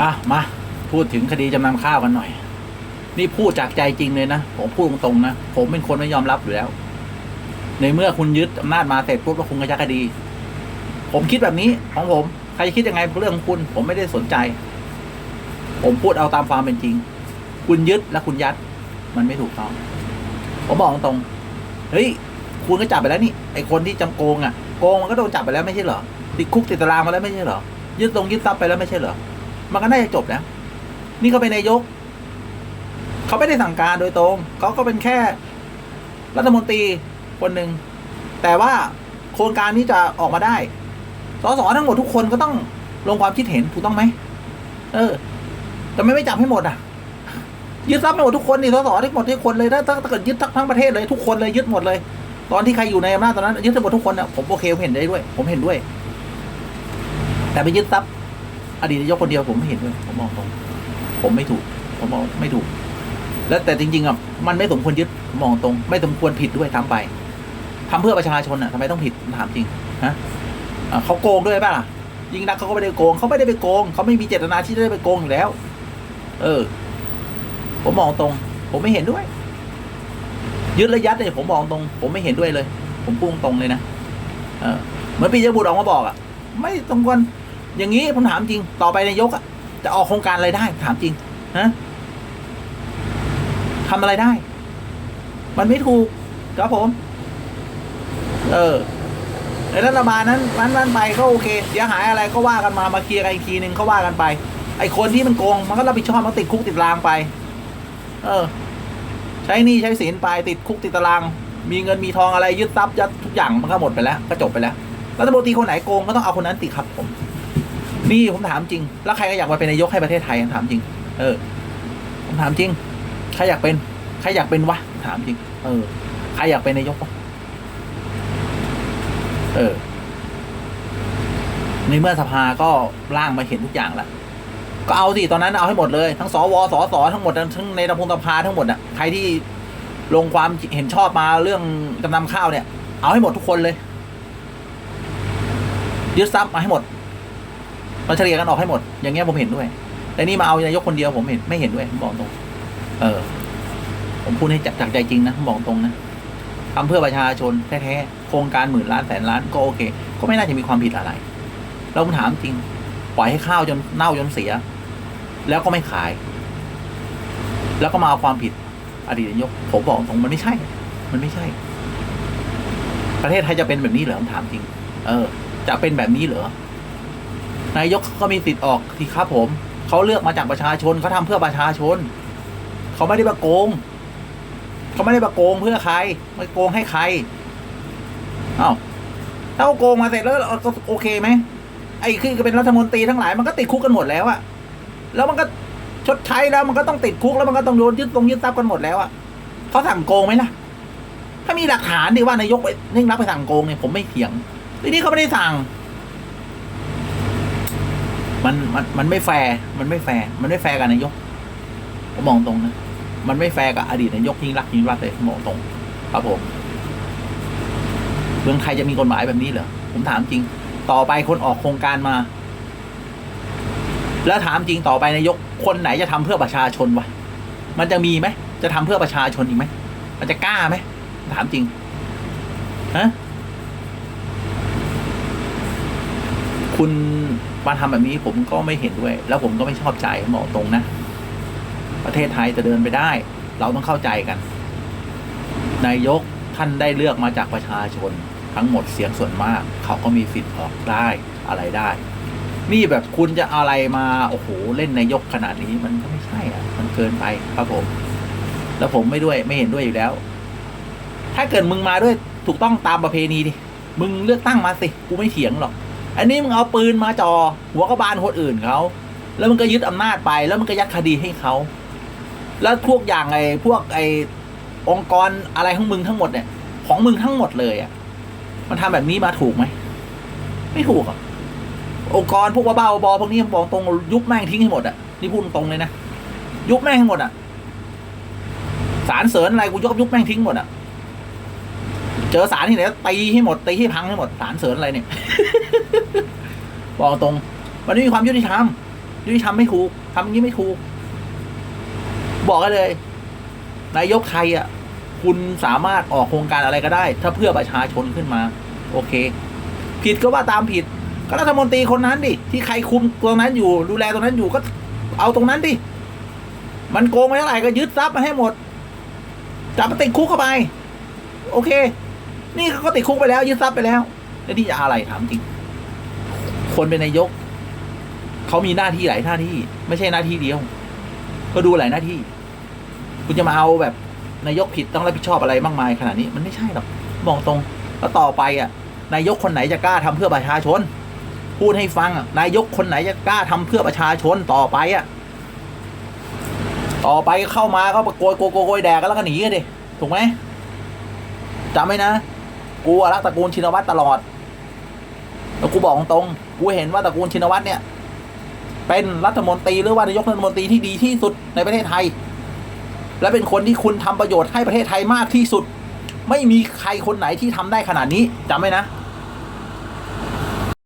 อะมาพูดถึงคดีจำนำข้าวกันหน่อย นี่พูดจากใจจริงเลยนะ ผมพูดตรงๆนะ ผมเป็นคนไม่ยอมรับอยู่แล้ว ในเมื่อคุณยึดอำนาจมาเสร็จปุ๊บแล้วคุณก็ยักคดี ผมคิดแบบนี้ของผม ใครจะคิดยังไงเรื่องของคุณ ผมไม่ได้สนใจ ผมพูดเอาตามความเป็นจริง คุณยึดและคุณยัด มันไม่ถูกต้อง ผมบอกตรงๆเฮ้ยคุณก็จับไปแล้วนี่ไอคนที่จำโกงอะโกงมันก็โดนจับไปแล้วไม่ใช่เหรอติดคุกติดตารางมาแล้วไม่ใช่เหรอยึดตรงยึดทรัพย์ไปแล้วไม่ใช่เหรอ มันก็น่าจะจบแล้วนี่เขาเป็นนายก เขาไม่ได้สั่งการโดยตรง เขาก็เป็นแค่รัฐมนตรีคนหนึ่ง แต่ว่าโครงการนี้จะออกมาได้ สสทั้งหมดทุกคนก็ต้องลงความคิดเห็นถูกต้องไหม เออแต่ไม่ไม่จับให้หมดอะ ยึดทรัพย์ให้หมดทุกคนนี่สสทั้งหมดทุกคนเลยถ้าถ้าถ้าเกิดยึดทั้งประเทศเลยทุกคนเลยยึดหมดเลย ตอนที่ใครอยู่ในอำนาจตอนนั้นยึดทั้งหมดทุกคนอะผมโอเคผมเห็นได้ด้วย ผมเห็นด้วย แต่ไปยึดทรัพย์ อดีตนายกคนเดียวผมไม่เห็นด้วยผมมองตรงผมไม่ถูก ผมมองไม่ถูก แล้วแต่จริงๆอะมันไม่สมควรยึดผมมองตรง ไม่สมควรผิดด้วยทำไปทำเพื่อประชาชนอะทำไมต้องผิดถามจริงฮะเขาโกงด้วยป่ะล่ะยิ่งนักเขาก็ไม่ได้โกงเขาไม่ได้ไปโกงเขาไม่มีเจตนาที่จะได้ไปโกงอยู่แล้ว เออ ผมมองตรง ผมไม่เห็นด้วย ยึดและยัดเนี่ยผมมองตรง ผมไม่เห็นด้วยเลย ผมพุ่งตรงเลยนะเออเหมือนปียบุตรออกมาบอกอะ ไม่ตรงกัน อย่างนี้ผมถามจริงต่อไปนายกอะจะออกโครงการอะไรได้ถามจริงฮะทำอะไรได้ มันไม่ถูกครับผม เออในรัฐบาลนั้นนั้นนั้นไปก็โอเคเสียหายอะไรก็ว่ากันมามาเคลียร์กันอีกทีหนึ่งก็ว่ากันไป ไอ้คนที่มันโกงมันก็รับผิดชอบมันติดคุกติดตารางไป เออ ใช้นี้ใช้สินไปติดคุกติดตาราง มีเงินมีทองอะไรยึดทรัพย์ยัดทุกอย่างมันก็หมดไปแล้วก็จบไปแล้วรัฐมนตรีคนไหนโกงก็ต้องเอาคนนั้นติดครับผม นี่ผมถามจริง แล้วใครก็อยากมาเป็นนายกให้ประเทศไทยถามจริง เออ ผมถามจริง ใครอยากเป็น ใครอยากเป็นวะ ถามจริง เออ ใครอยากเป็นนายกวะเออ ในเมื่อสภาก็ร่างมาเห็นทุกอย่างแล้ว ก็เอาสิ ตอนนั้นเอาให้หมดเลย ทั้งสวสสทั้งหมด ทั้งในระพงสภาทั้งหมดอะ ใครที่ลงความเห็นชอบมาเรื่องจำนำข้าวเนี่ย เอาให้หมดทุกคนเลย ยึดทรัพย์มาให้หมด มาเฉลี่ยกันออกให้หมด อย่างเงี้ยผมเห็นด้วย แต่นี่มาเอานายกคนเดียวผมเห็นไม่เห็นด้วยผมบอกตรง เออ ผมพูดให้จากใจจริงนะผมบอกตรงนะทำเพื่อประชาชนแท้ๆโครงการหมื่นล้านแสนล้านก็โอเค ก็ไม่น่าจะมีความผิดอะไรแล้วผมถามจริง ปล่อยให้ข้าวจนเน่าจนเสีย แล้วก็ไม่ขาย แล้วก็มาเอาความผิด อดีตนายกผมบอกตรงมันไม่ใช่ มันไม่ใช่ ประเทศไทยจะเป็นแบบนี้เหรอผมถามจริง เออ จะเป็นแบบนี้เหรอ นายกก็มีสิทธิ์ออกที่ครับผมเขาเลือกมาจากประชาชนเขาทำเพื่อประชาชนเขาไม่ได้มาโกงเขาไม่ได้มาโกงเพื่อใครไม่โกงให้ใครเอ้าถ้าโกงมาเสร็จแล้วก็โอเคไหมไอ้คือก็เป็นรัฐมนตรีทั้งหลายมันก็ติดคุกกันหมดแล้วอะแล้วมันก็ชดใช้แล้วมันก็ต้องติดคุกแล้วมันก็ต้องโดนยึดตรงยึดทรัพย์กันหมดแล้วอะเขาสั่งโกงไหมล่ะ ถ้ามีหลักฐานดิว่านายกไปนิ่งรับไปสั่งโกงเนี่ยผมไม่เถียงทีนี้เขาไม่ได้สั่ง มันมันมันไม่แฟร์มันไม่แฟร์มันไม่แฟร์กับนายกผมมองตรงนะมันไม่แฟร์กับอดีตนายกยิ่งรักยิ่งรักเลยมมองตรง ครับผมเมืองไทยจะมีกฎหมายแบบนี้เหรอผมถามจริง ต่อไปคนออกโครงการมา แล้วถามจริงต่อไปนายกคนไหนจะทำเพื่อประชาชนวะมันจะมีไหมจะทำเพื่อประชาชนอีกไหมมันจะกล้าไหมถามจริงฮะ คุณมาทำแบบนี้ผมก็ไม่เห็นด้วย แล้วผมก็ไม่ชอบใจบอกตรงนะ ประเทศไทยจะเดินไปได้ เราต้องเข้าใจกัน นายกท่านได้เลือกมาจากประชาชน ทั้งหมดเสียงส่วนมาก เขาก็มีสิทธิ์ออกได้อะไรได้ นี่แบบคุณจะอะไรมาโอ้โหเล่นนายกขนาดนี้มันก็ไม่ใช่อะ มันเกินไปครับผม แล้วผมไม่ด้วยไม่เห็นด้วยอยู่แล้ว ถ้าเกิดมึงมาด้วยถูกต้องตามประเพณีดิมึงเลือกตั้งมาสิกูไม่เถียงหรอก อันนี้มึงเอาปืนมาจอหัวกระบาลคนอื่นเขาแล้วมึงก็ยึดอำนาจไป แล้วมึงก็ยัดคดีให้เขา แล้วพวกอย่างไอ้พวกไอ้องค์กรอะไรของมึงทั้งหมดเนี่ย ของมึงทั้งหมดเลยอะ มันทำแบบนี้มาถูกไหม ไม่ถูกอะ องค์กรพวกบ้าบอพวกนี้บอกตรงยุบแม่งทิ้งให้หมดอะ นี่พูดตรงเลยนะ ยุบแม่งให้หมดอะ สารเสริญอะไรกูยกยุบแม่งทิ้งหมดอะ เจอสารที่ไหนตีให้หมดตีให้พังให้หมดสารเสริญอะไรเนี่ยบอกตรง มันไม่มีความยุติธรรมยุติธรรมไม่ถูกทำอย่างนี้ไม่ถูก บอกกันเลยนายกไทยอะ คุณสามารถออกโครงการอะไรก็ได้ ถ้าเพื่อประชาชนขึ้นมา โอเค ผิดก็ว่าตามผิด ก็รัฐมนตรีคนนั้นดิที่ใครคุมตรงนั้นอยู่ ดูแลตรงนั้นอยู่ก็เอาตรงนั้นดิมันโกงไปเท่าไหร่ก็ยึดทรัพย์มาให้หมดจับมาติดคุกเข้าไป โอเค นี่เขาก็ติดคุกไปแล้วยึดทรัพย์ไปแล้ว แล้วนี่จะอะไรถามจริง คนเป็นนายกเขามีหน้าที่หลายหน้าที่ ไม่ใช่หน้าที่เดียว ก็ดูหลายหน้าที่ คุณจะมาเอาแบบนายกผิดต้องรับผิดชอบอะไรมากมายขนาดนี้ มันไม่ใช่หรอกบอกตรงแล้วต่อไปอะ นายกคนไหนจะกล้าทำเพื่อประชาชน พูดให้ฟังนายกคนไหนจะกล้าทำเพื่อประชาชนต่อไปอะ ต่อไปเข้ามาก็โกยโกยโกยโกยแดกกันแล้วก็หนีกันดิถูกไหมจำไว้นะ กูรักตระกูลชินวัตรตลอดแล้วกูบอกตรงกูเห็นว่าตระกูลชินวัตรเนี่ย เป็นรัฐมนตรีหรือว่านายกรัฐมนตรีที่ดีที่สุดในประเทศไทย และเป็นคนที่คุณทำประโยชน์ให้ประเทศไทยมากที่สุด ไม่มีใครคนไหนที่ทำได้ขนาดนี้จำไว้นะ